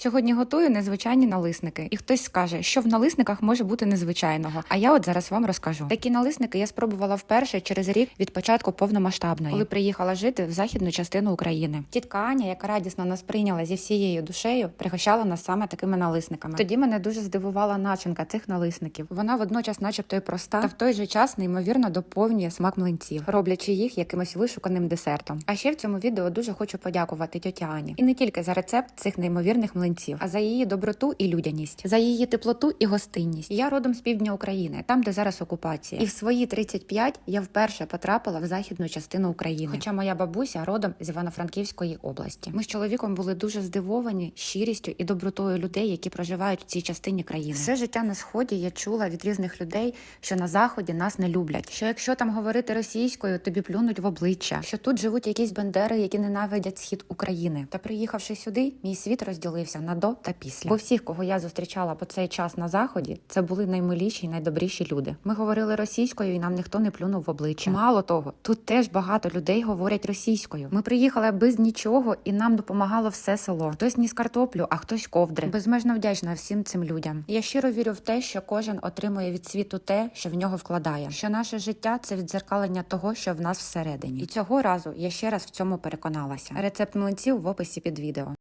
Сьогодні готую незвичайні налисники, і хтось скаже, що в налисниках може бути незвичайного. А я от зараз вам розкажу. Такі налисники я спробувала вперше через рік від початку повномасштабної, коли приїхала жити в західну частину України. Тітка Аня, яка радісно нас прийняла зі всією душею, пригощала нас саме такими налисниками. Тоді мене дуже здивувала начинка цих налисників. Вона водночас, начебто, і проста, та в той же час неймовірно доповнює смак млинців, роблячи їх якимось вишуканим десертом. А ще в цьому відео дуже хочу подякувати тьоті Ані. І не тільки за рецепт цих неймовірних млинців, а за її доброту і людяність, за її теплоту і гостинність. Я родом з півдня України, там де зараз окупація. І в свої 35 я вперше потрапила в західну частину України. Хоча моя бабуся родом з Івано-Франківської області. Ми з чоловіком були дуже здивовані щирістю і добротою людей, які проживають в цій частині країни. Все життя на сході я чула від різних людей, що на заході нас не люблять. Що якщо там говорити російською, тобі плюнуть в обличчя. Що тут живуть якісь бандери, які ненавидять схід України. Та приїхавши сюди, мій світ розділився на до та після. Бо всіх, кого я зустрічала по цей час на заході, це були наймиліші й найдобріші люди. Ми говорили російською, і нам ніхто не плюнув в обличчя. Мало того, тут теж багато людей говорять російською. Ми приїхали без нічого, і нам допомагало все село. Хтось ніс картоплю, а хтось ковдри. Безмежно вдячна всім цим людям. Я щиро вірю в те, що кожен отримує від світу те, що в нього вкладає. Що наше життя це відзеркалення того, що в нас всередині. І цього разу я ще раз в цьому переконалася. Рецепт млинців в описі під відео.